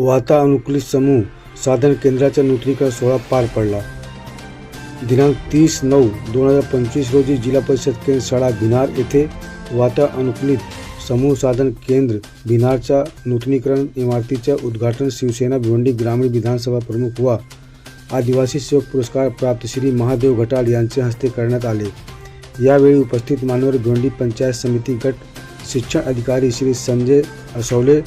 वाता अनुकूलित समूह साधन केंद्राचा नूतनीकरण सोहळा पार पडला. दिनांक तीस नऊ दोन हजार पंचवीस रोजी जिल्हा परिषद केंद्र शाळा भिनार येथे वाता अनुकूलित समूह साधन केंद्र भिनारच्या नूतनीकरण इमारतीच्या उद्घाटन शिवसेना भिवंडी ग्रामीण विधानसभा प्रमुख व आदिवासी सेवक पुरस्कार प्राप्त श्री महादेव घटाल यांच्या हस्ते करण्यात आले. यावेळी उपस्थित मान्यवर भिवंडी पंचायत समिती गट शिक्षण अधिकारी श्री संजय असवले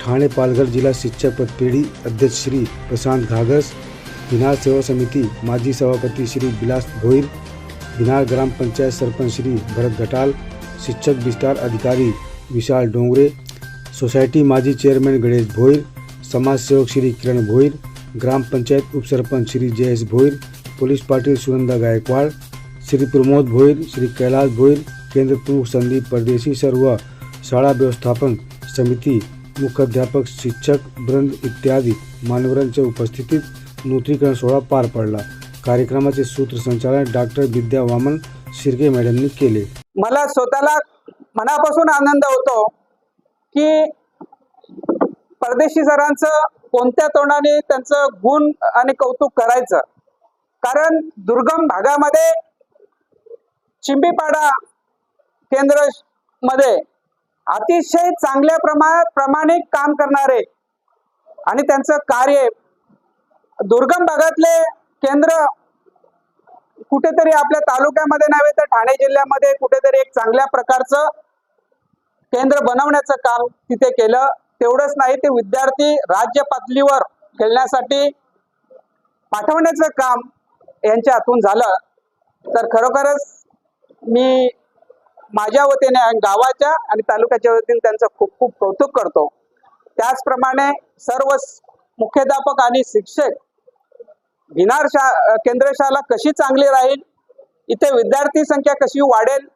ठाणे पालघर जिल्हा शिक्षक पतपेढी अध्यक्ष श्री प्रशांत घागस बिनार सेवा समिती माजी सभापती श्री विलास भोईर बिनार ग्रामपंचायत सरपंच श्री भरत घटाल, शिक्षक विस्तार अधिकारी विशाल डोंगरे सोसायटी माजी चेयरमैन गणेश भोईर समाज सेवक श्री किरण भोईर ग्रामपंचायत उपसरपंच श्री जयेश भोईर, पुलिस पाटील सुनंदा गायकवाड, श्री प्रमोद भोईर, श्री कैलाश भोईर, केंद्र प्रमुख संदीप परदेशी सर व शाला व्यवस्थापन समिती मुख्याध्यापक शिक्षक वृंद इत्यादी मान्यवरांच्या उपस्थितीत नूतनीकरण सोहळा पार पडला. कार्यक्रमाचे सूत्रसंचालन डॉक्टर विद्या वामन शिर्के मॅडमनी केले. मला स्वतःला मनापासून आनंद होतो की परदेशी सरांचं कोणत्या तोंडाने त्यांचं गुण आणि कौतुक करायचं. कारण दुर्गम भागामध्ये चिंबीपाडा केंद्रमध्ये अतिशय चांगल्या प्रमा प्रमाणे काम करणारे. आणि त्यांचं कार्य दुर्गम भागातले केंद्र कुठेतरी आपल्या तालुक्यामध्ये नव्हे तर ठाणे जिल्ह्यामध्ये कुठेतरी एक चांगल्या प्रकारचं केंद्र बनवण्याचं काम तिथे केलं. तेवढंच नाही ते विद्यार्थी राज्य पातळीवर खेळण्यासाठी पाठवण्याचं काम यांच्या हातून झालं. तर खरोखरच मी माझ्या वतीने गावाच्या आणि तालुक्याच्या वतीने त्यांचं खूप खूप कौतुक करतो. त्याचप्रमाणे सर्व मुख्याध्यापक आणि शिक्षक भिनार शा केंद्र शाळा कशी चांगली राहील इथे विद्यार्थी संख्या कशी वाढेल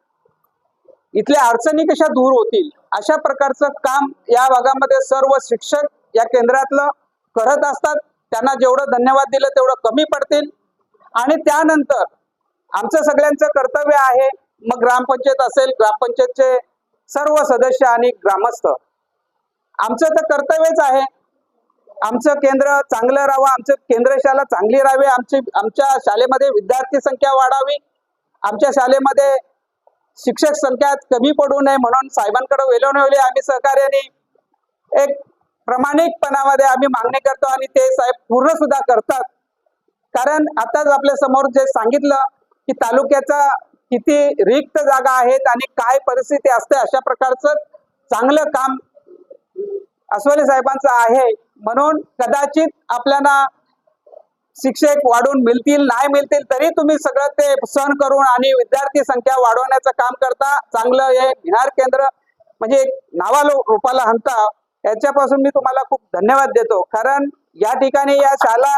इथल्या अडचणी कशा दूर होतील अशा प्रकारचं काम या भागामध्ये सर्व शिक्षक या केंद्रातलं करत असतात. त्यांना जेवढं धन्यवाद दिलं तेवढं कमी पडतील. आणि त्यानंतर आमचं सगळ्यांचं कर्तव्य आहे मग ग्रामपंचायत असेल ग्रामपंचायतचे सर्व सदस्य आणि ग्रामस्थ. आमचं तर कर्तव्यच आहे. आमचं केंद्र चांगलं राहावं आमचं केंद्र शाळा चांगली राहावी आमची आमच्या शाळेमध्ये विद्यार्थी संख्या वाढावी. आमच्या शाळेमध्ये शिक्षक संख्या कमी पडू नये म्हणून साहेबांकडे वेलवणवली आम्ही सहकार्याने एक प्रामाणिकपणामध्ये आम्ही मागणी करतो आणि ते साहेब पूर्ण सुद्धा करतात. कारण आताच आपल्यासमोर जे सांगितलं की तालुक्याचा किती रिक्त जागा आहेत आणि काय परिस्थिती असते अशा प्रकारचं चांगलं काम अस्वले साहेबांचं आहे. म्हणून कदाचित आपल्याला शिक्षक वाढून मिळतील नाही मिळतील तरी तुम्ही सगळं ते सहन करून आणि विद्यार्थी संख्या वाढवण्याचं काम करता. चांगलं हे भिनार केंद्र म्हणजे एक रूपाला हंता याच्यापासून मी तुम्हाला खूप धन्यवाद देतो. कारण या ठिकाणी या शाळा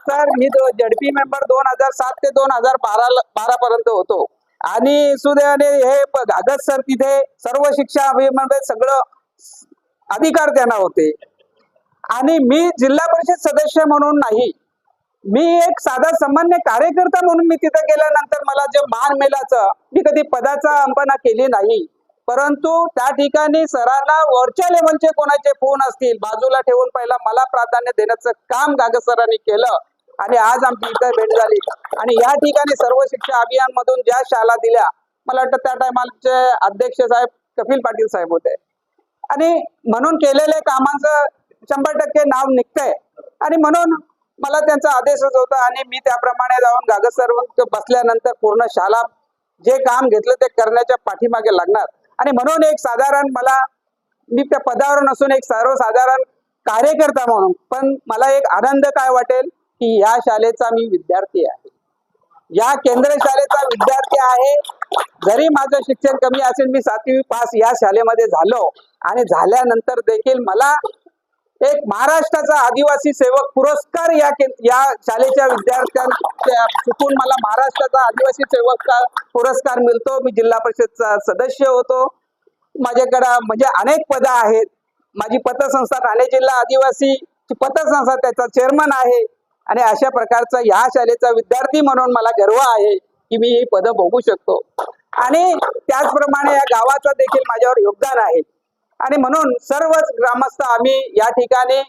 सर मी जडपी मेंबर दोन हजार सात ते दोन हजार बारा बारा पर्यंत होतो. आणि सुदैवाने हे प- घागत सर तिथे सर्व शिक्षा अभियानामध्ये सगळं अधिकार त्यांना होते. आणि मी जिल्हा परिषद सदस्य म्हणून नाही मी एक साधा सामान्य कार्यकर्ता म्हणून मी तिथे गेल्यानंतर मला जे मान मिळाचं मी कधी पदाचा अंपना केली नाही. परंतु त्या ठिकाणी सरांना वरच्या लेवलचे कोणाचे फोन असतील बाजूला ठेवून पहिला मला प्राधान्य देण्याचं काम गागत सरांनी केलं. आणि आज आमची इथं भेट झाली. आणि या ठिकाणी सर्व शिक्षा अभियान मधून ज्या शाळा दिल्या मला वाटतं त्या टायमाचे अध्यक्ष साहेब कपिल पाटील साहेब होते. आणि म्हणून केलेल्या कामांचं शंभर टक्के नाव निघतंय. आणि म्हणून मला त्यांचा आदेशच होता आणि मी त्याप्रमाणे जाऊन गागत सर्व बसल्यानंतर पूर्ण शाळा जे काम घेतलं ते करण्याच्या पाठीमागे लागणार. आणि म्हणून एक साधारण मला मी त्या पदावर नसून एक सर्वसाधारण कार्यकर्ता म्हणून पण मला एक आनंद काय वाटेल की या शाळेचा मी विद्यार्थी आहे. या केंद्र शाळेचा विद्यार्थी आहे. जरी माझं शिक्षण कमी असेल मी सातवी पास या शाळेमध्ये झालो आणि झाल्यानंतर देखील मला एक महाराष्ट्राचा आदिवासी सेवक पुरस्कार या के- या शाळेच्या विद्यार्थ्यांच्या चुकून मला महाराष्ट्राचा आदिवासी सेवक पुरस्कार मिळतो. मी जिल्हा परिषदचा सदस्य होतो. माझ्याकडं म्हणजे अनेक पदं आहेत. माझी पतसंस्था ठाणे जिल्हा आदिवासी पतसंस्था त्याचा चेअरमन आहे. आणि अशा प्रकारचा या शाळेचा विद्यार्थी म्हणून मला गर्व आहे की मी ही पदं बघू शकतो. आणि त्याचप्रमाणे या गावाचं देखील माझ्यावर योगदान आहे. आणि म्हणून सर्वच ग्रामस्थ आम्ही या ठिकाणी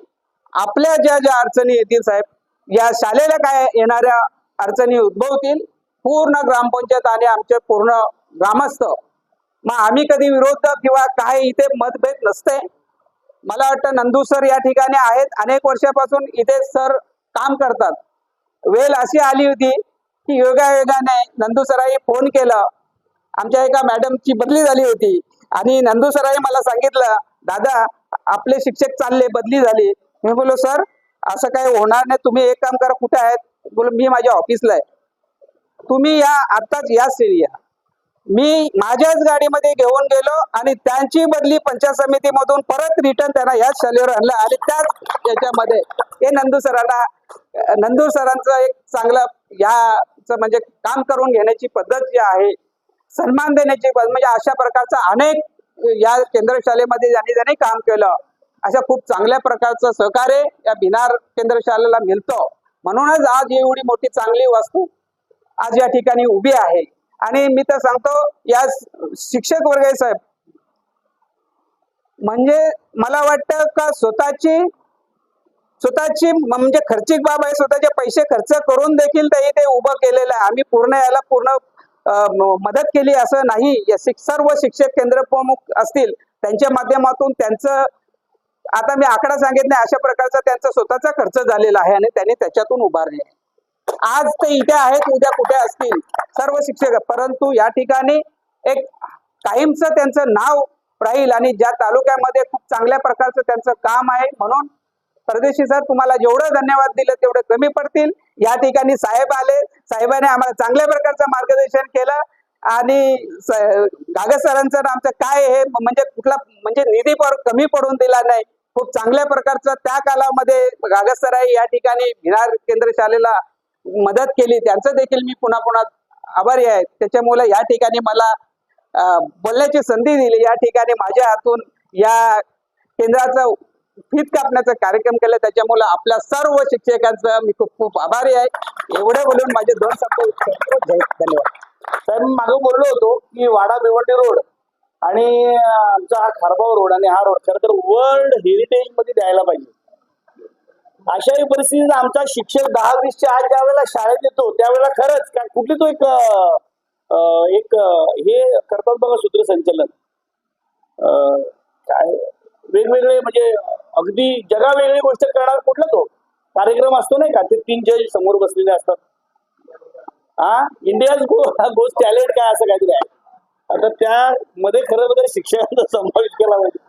आपल्या ज्या ज्या अडचणी येतील साहेब या शाळेला काय येणाऱ्या अडचणी उद्भवतील पूर्ण ग्रामपंचायत आणि आमचे पूर्ण ग्रामस्थ. मग आम्ही कधी विरोध किंवा काय इथे मतभेद नसते. मला वाटतं नंदू सर या ठिकाणी आहेत. अनेक वर्षापासून इथे सर काम करतात. वेळ अशी आली होती की योगायोगाने नंदू सरांनी फोन केला. आमच्या एका मॅडमची बदली झाली होती. आणि नंदू मला सांगितलं दादा आपले शिक्षक चालले बदली झाली. मी बोललो सर असं काही होणार नाही. तुम्ही एक काम करा कुठे आहेत? बोलो मी माझ्या ऑफिसला आहे. तुम्ही या आत्ताच या या. मी माझ्याच गाडीमध्ये घेऊन गेलो आणि त्यांची बदली पंचायत समितीमधून परत रिटर्न त्यांना याच शालेवर आणलं आणि त्याच याच्यामध्ये हे नंदू सरांना नंदू सरांचं एक चांगलं याचं म्हणजे काम करून घेण्याची पद्धत जी आहे सन्मान देण्याची पद्धत म्हणजे अशा प्रकारचं अनेक या केंद्र शाळेमध्ये ज्यांनी ज्यांनी काम केलं अशा खूप चांगल्या प्रकारचं सहकार्य या भिनार केंद्र शाळेला मिळतं. म्हणूनच आज एवढी मोठी चांगली वस्तू आज या ठिकाणी उभी आहे. आणि मी तर सांगतो या शिक्षक वर्ग आहे साहेब. म्हणजे मला वाटतं का स्वतःची स्वतःची म्हणजे खर्चिक बाब आहे स्वतःचे पैसे खर्च करून देखील ते उभं केलेलं आहे. आम्ही पूर्ण याला पूर्ण मदत केली असं नाही. या सर्व शिक्षक केंद्र प्रमुख असतील त्यांच्या माध्यमातून त्यांचं आता मी आकडा सांगितला नाही, अशा प्रकारचा त्यांचा स्वतःचा खर्च झालेला आहे आणि त्यांनी त्याच्यातून उभारले आहे. आज ते इथे आहेत उद्या कुठे असतील? सर्व शिक्षक. परंतु या ठिकाणी एक कायमचं त्यांचं नाव राहील आणि ज्या तालुक्यामध्ये खूप चांगल्या प्रकारचं त्यांचं काम आहे म्हणून परदेशी सर तुम्हाला जेवढं धन्यवाद दिलं तेवढे कमी पडतील. या ठिकाणी साहेब आले. साहेबाने आम्हाला चांगल्या प्रकारचं मार्गदर्शन केलं. आणि स- सरांचं आमचं काय हे म्हणजे कुठला म्हणजे निधी कमी पडून दिला नाही. खूप चांगल्या प्रकारचं त्या कालामध्ये गागसराई या ठिकाणी भिनार केंद्र शाळेला मदत केली. त्यांचं देखील मी पुन्हा पुन्हा आभारी आहे. त्याच्यामुळे या ठिकाणी मला बोलण्याची संधी दिली. या ठिकाणी माझ्या हातून या केंद्राचं फीत कापण्याचा कार्यक्रम केला. त्याच्यामुळे आपल्या सर्व शिक्षकांचं मी खूप खूप आभारी आहे. एवढे बोलून माझे दोन शब्द धन्यवाद. साहेब मी मागे बोललो होतो की वाडा भिवंडी रोड आणि आमचा हा खारबाव रोड आणि हा रोड खरं तर वर्ल्ड हेरिटेजमध्ये द्यायला पाहिजे. अशाही परिस्थितीत आमचा शिक्षक दहा वीसच्या आज ज्या वेळेला शाळेत येतो त्यावेळेला खरंच काय कुठली तो एक एक हे करतात बघा सूत्रसंचलन. काय वेगवेगळे म्हणजे अगदी जगा वेगळी गोष्ट करणार कुठला तो? कार्यक्रम असतो नाही का? ते तीन जज समोर बसलेले असतात. हा इंडियाज गो गोस्ट टॅलेंट काय असं काहीतरी आहे. आता त्यामध्ये खरं वगैरे शिक्षकांचा समावेश केला पाहिजे.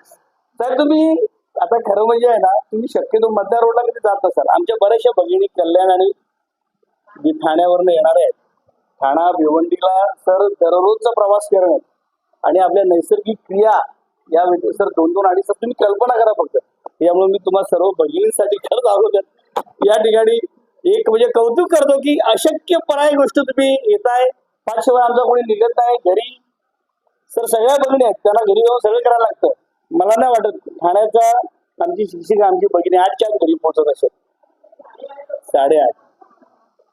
तर तुम्ही आता खरं म्हणजे आहे ना तुम्ही शक्यतो मधल्या रोडला कधी जात नसाल. आमच्या बऱ्याचशा भगिनी कल्याण आणि जी ठाण्यावरनं येणार आहेत ठाणा भिवंडीला सर दररोजचा प्रवास करणं आणि आपल्या नैसर्गिक क्रिया या सर दोन दोन अडीच तुम्ही कल्पना करा फक्त. यामुळे मी तुम्हाला सर्व भगिनींसाठी खरंच अगोदर या ठिकाणी एक म्हणजे कौतुक करतो की अशक्य पराय गोष्ट तुम्ही येताय. त्याशिवाय आमचा कोणी निघत नाही. घरी सर सगळ्या भगिनी आहेत. त्यांना घरी जाऊन सगळं करायला लागतं. मला नाही वाटत. ठाण्याचा आमची शिक्षिका आमची भगिनी आठच्या घरी पोहोचत असेल. साडेआठ.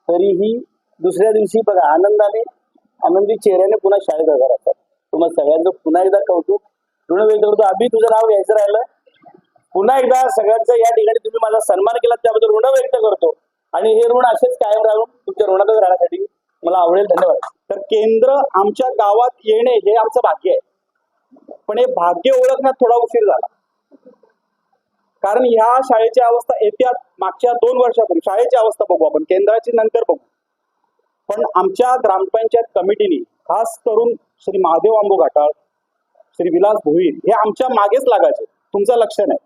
तरीही दुसऱ्या दिवशी बघा आनंदाने आनंदी चेहऱ्याने पुन्हा शाळेत हजर असतात. तुम्हाला सगळ्यांचं पुन्हा एकदा कौतुक. ऋण व्यक्त करतो. अभि तुझं नाव घ्यायचं राहिलं? पुन्हा एकदा सगळ्यांचा या ठिकाणी तुम्ही माझा सन्मान केला त्याबद्दल ऋण व्यक्त करतो. आणि हे ऋण असेच कायम राहून तुमच्या ऋणातच राहण्यासाठी मला आवडेल. धन्यवाद. तर केंद्र आमच्या गावात येणे हे आमचं भाग्य आहे. पण हे भाग्य ओळखण्यात थोडा उशीर झाला. कारण ह्या शाळेची अवस्था येत्या मागच्या दोन वर्षापूर्वी शाळेची अवस्था बघू आपण केंद्राची नंतर बघू. पण आमच्या ग्रामपंचायत कमिटीने खास करून श्री महादेव आंबो घाटाळ श्री विलास भोईर हे आमच्या मागेच लागायचे. तुमचं लक्ष नाही.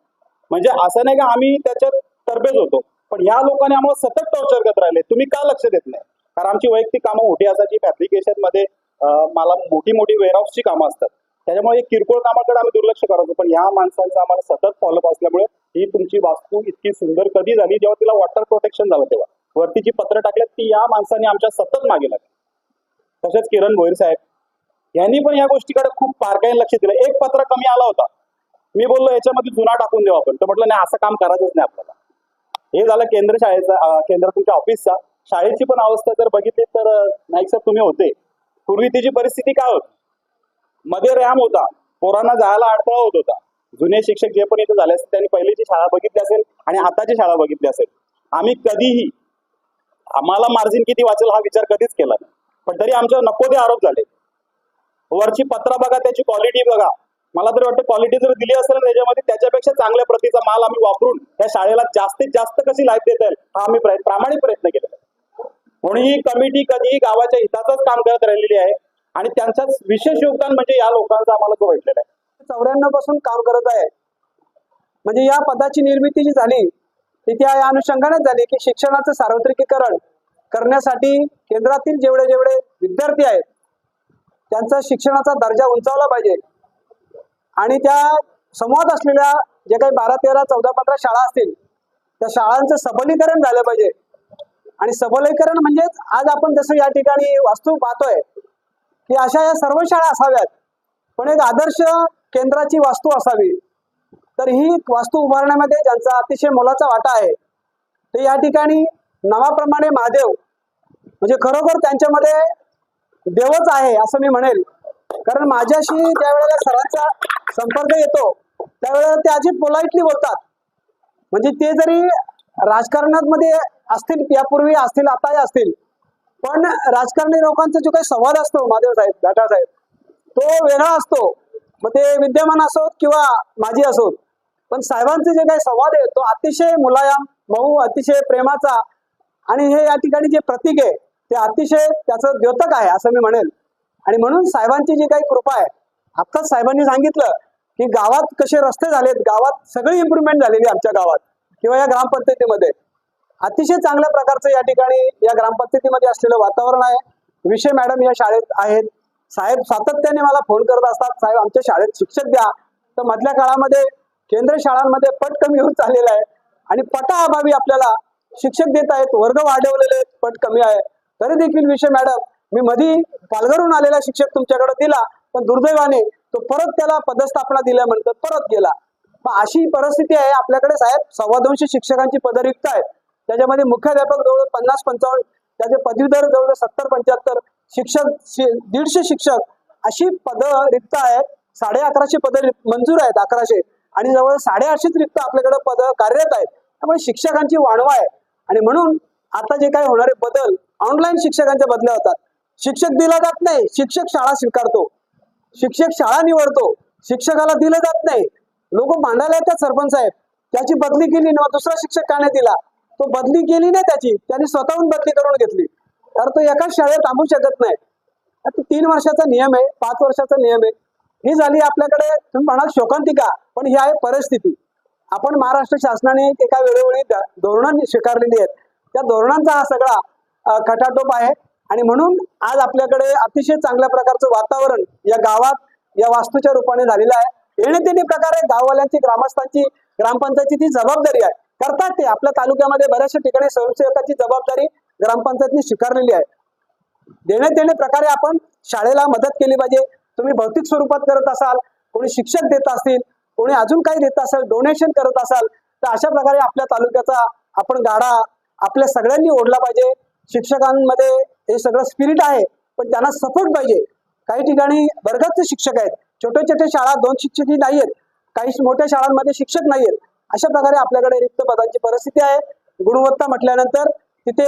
म्हणजे असं नाही का आम्ही त्याच्यात तरबेज होतो पण ह्या लोकांनी आम्हाला सतत टॉर्चर करत राहिले. तुम्ही का लक्ष देत नाही? कारण आमची वैयक्तिक कामं मोठी असायची फॅब्रिकेशनमध्ये मला मोठी मोठी वेअरहाऊसची कामं असतात. त्याच्यामुळे किरकोळ कामाकडे आम्ही दुर्लक्ष करायचो पण ह्या माणसांचा आम्हाला सतत फॉलोअप असल्यामुळे ही तुमची वास्तू इतकी सुंदर कधी झाली जेव्हा तिला वॉटर प्रोटेक्शन झालं तेव्हा. वरती जी पत्र टाकल्यात ती या माणसाने आमच्या सतत मागे लागली. तसेच किरण भोईर साहेब. यांनी पण या गोष्टीकडे खूप बारकाईने लक्ष दिलं. एक पत्र कमी आला होता. मी बोललो याच्यामध्ये जुना टाकून देऊ आपण. तर म्हटलं नाही असं काम करायचंच नाही आपल्याला. हे झालं केंद्र शाळेचा केंद्र तुमच्या ऑफिसचा शाळेची पण अवस्था जर बघितली तर नाईक साहेब तुम्ही होते. पूर्वी तिची परिस्थिती काय होती? मध्ये रॅम होता. पोरांना जायला अडथळा होत होता. जुने शिक्षक जे पण इथे झाले असतील त्यांनी पहिलीची शाळा बघितली असेल आणि आताची शाळा बघितली असेल आम्ही कधीही आम्हाला मार्जिन किती वाचेल हा विचार कधीच केला नाही. पण तरी आमच्यावर नको ते आरोप झाले. वरची पत्रा बघा त्याची क्वालिटी बघा. मला तरी वाटतं क्वालिटी जर दिली असेल त्याच्यामध्ये त्याच्यापेक्षा चांगल्या प्रतीचा माल आम्ही वापरून त्या शाळेला जास्तीत जास्त कशी लाईफ देता येईल हा आम्ही प्रामाणिक प्रयत्न केलेला आहे. कोणीही कमिटी कधीही गावाच्या हिताचंच काम करत राहिलेली आहे. आणि त्यांचाच विशेष योगदान म्हणजे या लोकांचं आम्हाला तो भेटलेलं आहे. चौऱ्याण्णवपासून काम करत आहे. म्हणजे या पदाची निर्मिती जी झाली ती त्या या अनुषंगानेच झाली की शिक्षणाचं सार्वत्रिकीकरण करण्यासाठी केंद्रातील जेवढे जेवढे विद्यार्थी आहेत त्यांचा शिक्षणाचा दर्जा उंचावला पाहिजे. आणि त्या समूहात असलेल्या जे काही बारा तेरा चौदा पंधरा शाळा असतील त्या शाळांचं सबलीकरण झालं पाहिजे. आणि सबलीकरण म्हणजेच आज आपण जसं या ठिकाणी वास्तू पाहतोय की अशा या सर्व शाळा असाव्यात. पण एक आदर्श केंद्राची वास्तू असावी. तर ही वास्तू उभारण्यामध्ये ज्यांचा अतिशय मोलाचा वाटा आहे ते या ठिकाणी नावाप्रमाणे महादेव म्हणजे खरोखर त्यांच्यामध्ये देवच आहे असं मी म्हणेल. कारण माझ्याशी त्यावेळेला सरांचा संपर्क येतो त्यावेळेला ते अजिब पोलाइटली बोलतात. म्हणजे ते जरी राजकारणात मध्ये असतील यापूर्वी असतील आताही असतील पण राजकारणी लोकांचा जो काही संवाद असतो महादेव साहेब दाटा साहेब तो वेगळा असतो. मग ते विद्यमान असोत किंवा माझी असोत. पण साहेबांचे जे काही संवाद आहे तो अतिशय मुलायम मऊ अतिशय प्रेमाचा आणि हे या ठिकाणी जे प्रतीक आहे ते अतिशय त्याचं द्योतक आहे असं मी म्हणेल. आणि म्हणून साहेबांची जी काही कृपा आहे आत्ताच साहेबांनी सांगितलं की गावात कसे रस्ते झालेत गावात सगळी इम्प्रुव्हमेंट झालेली आमच्या गावात किंवा या ग्रामपंचायतीमध्ये. अतिशय चांगल्या प्रकारचं या ठिकाणी या ग्रामपंचायतीमध्ये असलेलं वातावरण आहे. विषय मॅडम या शाळेत आहेत. साहेब सातत्याने मला फोन करत असतात. साहेब आमच्या शाळेत शिक्षक द्या. तर मधल्या काळामध्ये केंद्र शाळांमध्ये पट कमी होत चाललेला आहे आणि पटाअभावी आपल्याला शिक्षक देत आहेत. वर्ग वाढवलेले आहेत, पट कमी आहे. तरी देखील विषय मॅडम मी मधी पालघरून आलेला शिक्षक तुमच्याकडे दिला पण दुर्दैवाने तो परत त्याला पदस्थापना दिल्या म्हणतात परत गेला. मग अशी परिस्थिती आहे. आपल्याकडे साहेब सव्वा दोनशे शिक्षकांची पदं रिक्त आहेत त्याच्यामध्ये मुख्याध्यापक जवळ पन्नास पंचावन्न त्याचे पदवीधर जवळ सत्तर पंच्याहत्तर शिक्षक दीडशे शिक्षक अशी पदं रिक्त आहेत. साडे अकराशे पदं मंजूर आहेत अकराशे. आणि जवळ साडेआठशेच रिक्त आपल्याकडे पदं कार्यरत आहेत. त्यामुळे शिक्षकांची वाणवा आहे. आणि म्हणून आता जे काही होणारे बदल ऑनलाईन शिक्षकांच्या बदल्या होतात. शिक्षक दिला जात नाही शिक्षक शाळा स्वीकारतो. शिक्षक शाळा निवडतो शिक्षकाला दिलं जात नाही. लोक मांडायला येतात सरपंच साहेब. त्याची बदली केली ना दुसरा शिक्षक का नाही दिला? तो बदली केली नाही त्याची. त्यांनी स्वतःहून बदली करून घेतली. कारण तो एकाच शाळेत थांबू शकत नाही. आता तीन वर्षाचा नियम आहे पाच वर्षाचा नियम आहे. ही झाली आपल्याकडे तुम्ही म्हणाल शोकांतिका पण ही आहे परिस्थिती. आपण महाराष्ट्र शासनाने एका वेळोवेळी धोरणं स्वीकारलेली आहेत. त्या धोरणांचा हा सगळा खटाटोप आहे. आणि म्हणून आज आपल्याकडे अतिशय चांगल्या प्रकारचं वातावरण या गावात या वास्तूच्या रूपाने झालेलं आहे. येणे प्रकारे गाववाल्यांची ग्रामस्थांची ग्रामपंचायतीची जबाबदारी आहे. करतात ते. आपल्या तालुक्यामध्ये बऱ्याचशा ठिकाणी स्वयंसेवकाची जबाबदारी ग्रामपंचायतनी स्वीकारलेली आहे. देण्यात येणे प्रकारे आपण शाळेला मदत केली पाहिजे. तुम्ही भौतिक स्वरूपात करत असाल कोणी शिक्षक देत असतील कोणी अजून काही देत असेल डोनेशन करत असाल तर अशा प्रकारे आपल्या तालुक्याचा आपण गाडा आपल्या सगळ्यांनी ओढला पाहिजे. शिक्षकांमध्ये हे सगळं स्पिरिट आहे पण त्यांना सपोर्ट पाहिजे. काही ठिकाणी वर्गाचे शिक्षक आहेत. छोटे छोटे शाळा दोन शिक्षकही नाही आहेत काही मोठ्या शाळांमध्ये शिक्षक नाही आहेत अशा प्रकारे आपल्याकडे रिक्त पदांची परिस्थिती आहे. गुणवत्ता म्हटल्यानंतर तिथे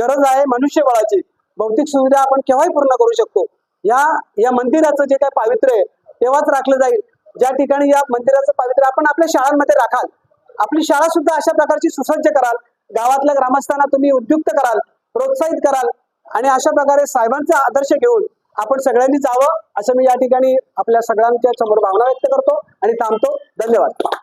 गरज आहे मनुष्यबळाची. भौतिक सुविधा आपण केव्हाही पूर्ण करू शकतो. या या मंदिराचं जे काही पावित्र्य आहे तेव्हाच राखलं जाईल. ज्या ठिकाणी या मंदिराचं पावित्र्य आपण आपल्या शाळांमध्ये राखाल आपली शाळा सुद्धा अशा प्रकारची सुसज्ज कराल. गावातल्या ग्रामस्थांना तुम्ही उद्युक्त कराल प्रोत्साहित कराल आणि अशा प्रकारे साहेबांचा आदर्श घेऊन आपण सगळ्यांनी जावं असं मी या ठिकाणी आपल्या सगळ्यांच्या समोर भावना व्यक्त करतो आणि थांबतो. धन्यवाद.